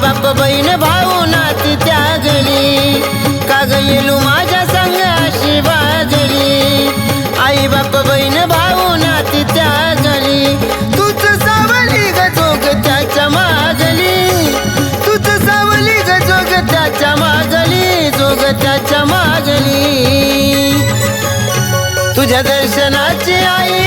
बाप बहीण भाऊ नाती त्यागली का ग येलू माझ्या संगाशी वागली आई बाप बहीण भाऊ नाती त्यागली तूच सावली ग जोग त्याच्या मागली तूच सावली ग जोग त्याच्या मागली जोग त्याच्या मागली तुझ्या दर्शनाची आई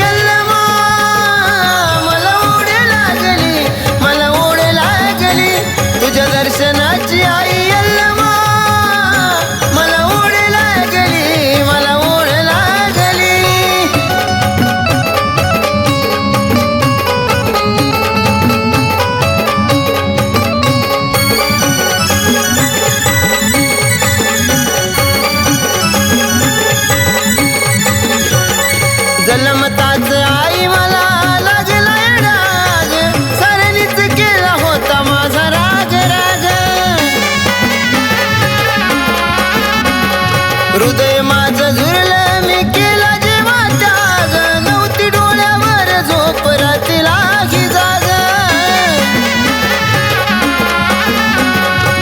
हृदय माझं झुरलं मी केला जेव्हा त्याग नव्हती डोळ्यावर झोप रात्री लागी जाग.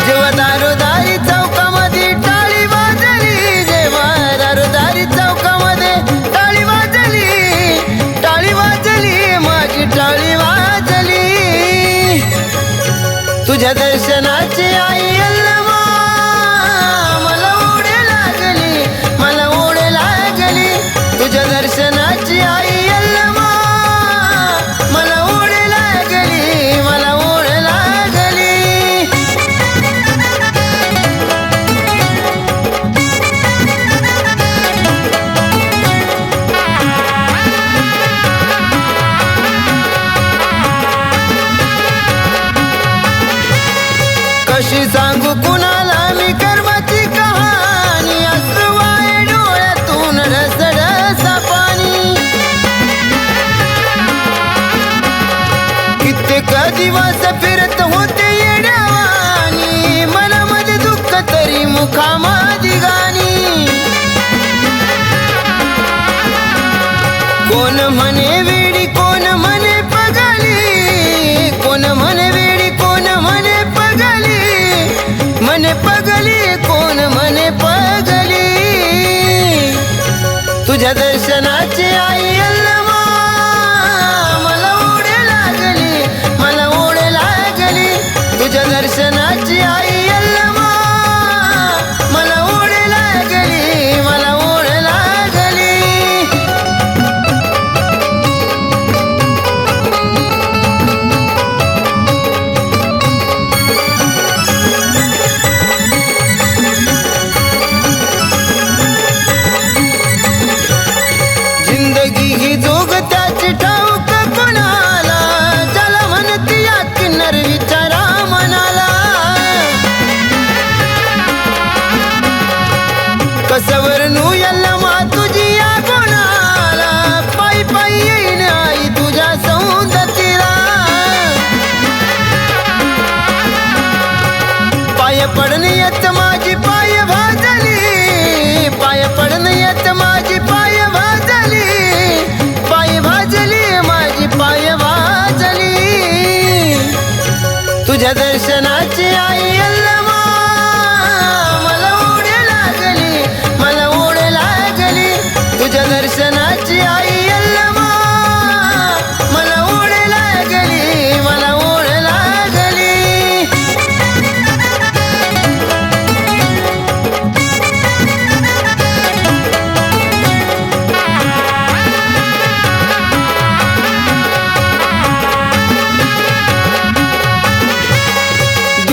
जेव्हा दारोदारी चौकामध्ये टाळी वाजली जेव्हा दारोदारी चौकामध्ये टाळी वाजली टाळी वाजली माझी टाळी वाजली. तुझ्या दर्शनाची आई दिवस फिरत होते येण्यावानी. मनामध्ये दुःख तरी मुखामादी गाणी. कोण म्हणे वेडी कोण म्हणे पगली. कोण म्हणे वेडी कोण म्हणे पगली. म्हणे पगली कोण म्हणे पगली. तुझ्या दर्शनाची आई दर्शनाची आई.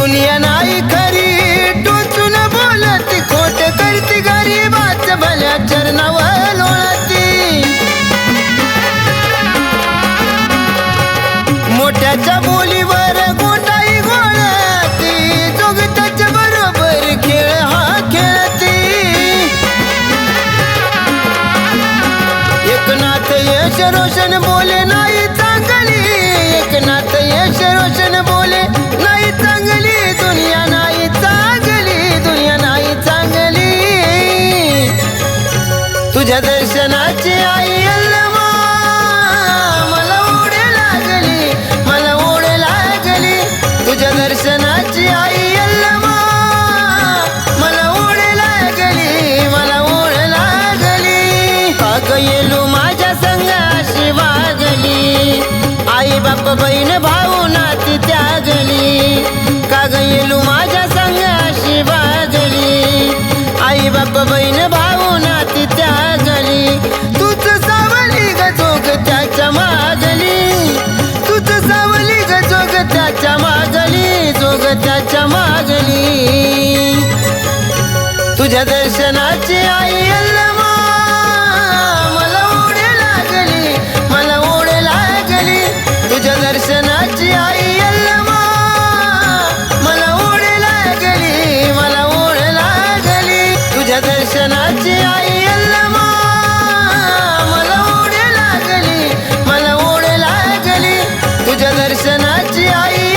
दुनिया नाही खरी. टोचून बोलती खोट करती गरीबाच भल्या चरणावर लोळती. मोठ्याच्या बोलीवर गोटाई गोळती. जोगताच्या बरोबर खेळ हा खेळती. एकनाथ यश रोशन येलू माझ्या संगाशी वागली आई बाप बहीण भाऊ नाती त्यागली. काग येलू माझ्या संगाशी वागली आई बाप बहीण भाऊ नाती त्यागली. तूच सावली ग जोग त्याच्या मागली. तूच सावली ग जोग त्याच्या मागली जोग त्याच्या मागली. तुझ्या दर्शनाची आई दर्शनाची आई अल्लमा मला ओढ लागली मला ओढ लागली तुझ्या दर्शनाची आई अल्लमा मला ओढ लागली मला ओढ लागली तुझ्या दर्शनाची आई